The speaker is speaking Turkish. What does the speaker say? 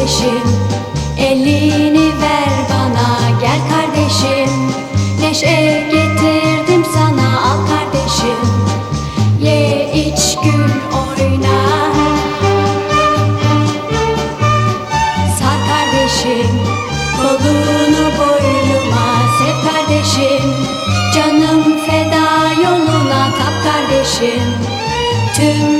kardeşim. Elini ver bana gel kardeşim. Neşe getirdim sana al kardeşim. Ye iç gül oyna. Sar kardeşim kolunu boynuma sev kardeşim. Canım feda yoluna tap kardeşim. Tüm